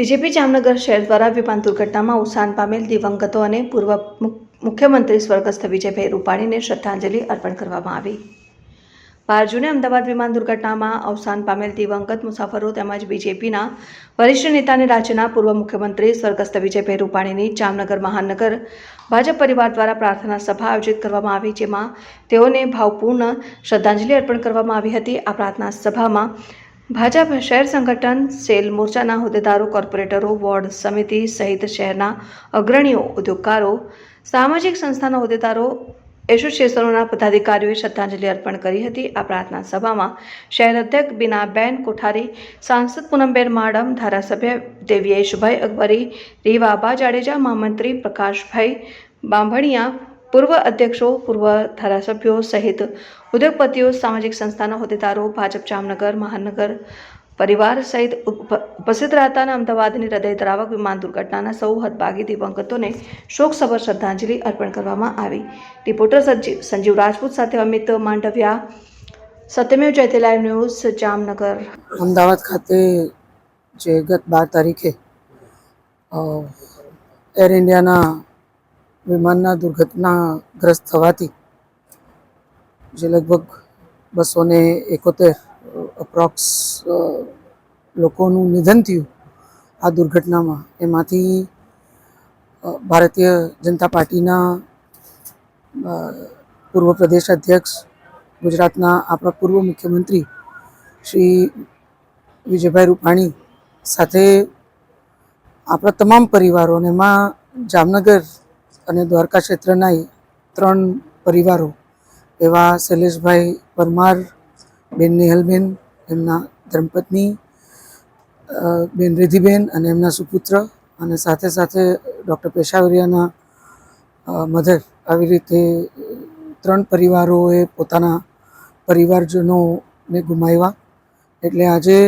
BJP Jamnagar શહેર દ્વારા વિમાન દુર્ઘટનામાં અવસાન પામેલ દિવંગતો અને પૂર્વ મુખ્યમંત્રી સ્વર્ગસ્થ વિજયભાઈ રૂપાણીને શ્રદ્ધાંજલિ અર્પણ કરવામાં આવી. બાર જૂને અમદાવાદ વિમાન દુર્ઘટનામાં અવસાન પામેલ દિવંગત મુસાફરો તેમજ બીજેપીના વરિષ્ઠ નેતા અને રાજ્યના પૂર્વ મુખ્યમંત્રી સ્વર્ગસ્થ વિજયભાઈ રૂપાણીની જામનગર મહાનગર ભાજપ પરિવાર દ્વારા પ્રાર્થના સભા આયોજિત કરવામાં આવી, જેમાં તેઓને ભાવપૂર્ણ શ્રદ્ધાંજલિ અર્પણ કરવામાં આવી હતી. આ પ્રાર્થના સભામાં ભાજપ શહેર સંગઠન સેલ મોરચાના હોદ્દેદારો, કોર્પોરેટરો, વોર્ડ સમિતિ સહિત શહેરના અગ્રણીઓ, ઉદ્યોગકારો, સામાજિક સંસ્થાના હોદ્દેદારો, એસોસિએશનોના પદાધિકારીઓએ શ્રદ્ધાંજલિ અર્પણ કરી હતી. આ પ્રાર્થના સભામાં શહેર અધ્યક્ષ બીનાબેન કોઠારી, સાંસદ પૂનમબેન માડમ, ધારાસભ્ય દેવ્યેશભાઈ અકબરી, રીવાબા જાડેજા, મહામંત્રી પ્રકાશભાઈ બાંભણિયા પૂર્વ અધ્યક્ષો, પૂર્વ ધારાસભ્યો સહિત ઉદ્યોગપતિઓ, સામાજિક સંસ્થાના હોદ્દેદારો, ભાજપ, જામનગર, મહાનગર પરિવાર સહિત ઉપ- ઉપસ્થિત રહેતા અને અમદાવાદની ધરાવક વિમાન દુર્ઘટનાના સૌ હદભાગી દિવંગતોને શોકસભર શ્રદ્ધાંજલિ અર્પણ કરવામાં આવી. રિપોર્ટર સંજીવ સંજીવ રાજપૂત સાથે Amit Mandaviya. Satyamev Jayate live news, Jamnagar. Ahmedabad ખાતે જે ગત બાર તારીખે એર ઇન્ડિયાના વિમાનના દુર્ઘટનાગ્રસ્ત થવાથી જે લગભગ બસો ને એકોતેર અપ્રોક્સ લોકોનું નિધન થયું આ દુર્ઘટનામાં. એમાંથી ભારતીય જનતા પાર્ટીના પૂર્વ પ્રદેશ અધ્યક્ષ, ગુજરાતના આપણા પૂર્વ મુખ્યમંત્રી શ્રી વિજયભાઈ રૂપાણી સાથે આપણા તમામ પરિવારોને, એમાં જામનગર અને દ્વારકા ક્ષેત્રના ત્રણ પરિવારો, એવા શૈલેષભાઈ પરમાર, બેન નેહલબેન, એમના ધર્મપત્ની બેન રિધિબેન અને એમના સુપુત્ર અને સાથે સાથે ડૉક્ટર પેશાવરિયાના મધર. આવી રીતે ત્રણ પરિવારોએ પોતાના પરિવારજનોને ગુમાવ્યા. એટલે આજે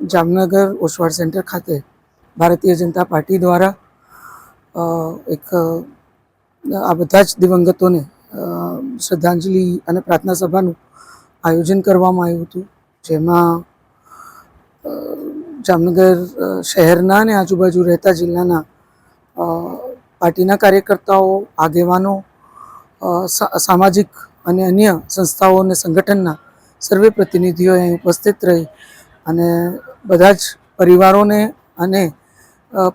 જામનગર ઓસવાડ સેન્ટર ખાતે ભારતીય જનતા પાર્ટી દ્વારા એક આ બધા જ દિવંગતોને શ્રદ્ધાંજલિ અને પ્રાર્થના સભાનું આયોજન કરવામાં આવ્યું હતું. જેમાં જામનગર શહેરના અને આજુબાજુ રહેતા જિલ્લાના પાર્ટીના કાર્યકર્તાઓ, આગેવાનો સામાજિક અને અન્ય સંસ્થાઓ અને સંગઠનના સર્વે પ્રતિનિધિઓ અહીં ઉપસ્થિત રહી અને બધા જ પરિવારોને અને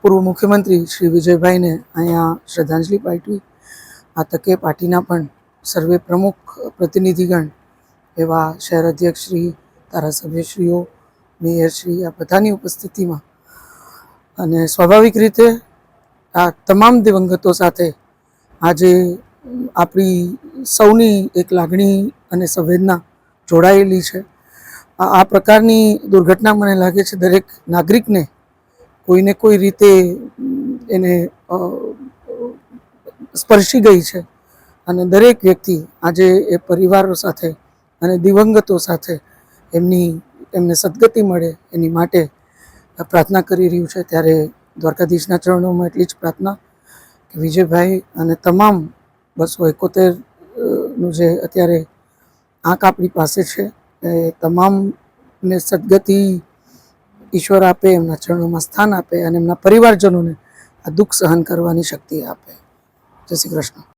પૂર્વ મુખ્યમંત્રી શ્રી વિજયભાઈને અહીંયા શ્રદ્ધાંજલિ પાઠવી. આ તકે પાર્ટીના પણ સર્વે પ્રમુખ પ્રતિનિધિગણ એવા શહેર અધ્યક્ષશ્રી, ધારાસભ્યશ્રીઓ, મેયરશ્રી આ બધાની ઉપસ્થિતિમાં. અને સ્વાભાવિક રીતે આ તમામ દિવંગતો સાથે આજે આપણી સૌની એક લાગણી અને સંવેદના જોડાયેલી છે. આ પ્રકારની દુર્ઘટના મને લાગે છે દરેક નાગરિકને કોઈને કોઈ રીતે એને સ્પર્શી ગઈ છે. અને દરેક વ્યક્તિ આજે એ પરિવારો સાથે અને દિવંગતો સાથે એમની, એમને સદગતિ મળે એની માટે પ્રાર્થના કરી રહ્યું છે. ત્યારે દ્વારકાધીશના ચરણોમાં એટલી જ પ્રાર્થના કે વિજયભાઈ અને તમામ બસો એકોતેરનું જે અત્યારે આંક આપણી પાસે છે, એ તમામને સદગતિ ઈશ્વર આપે, એમના ચરણોમાં સ્થાન આપે અને એમના પરિવારજનોને આ દુઃખ સહન કરવાની શક્તિ આપે. જય શ્રી કૃષ્ણ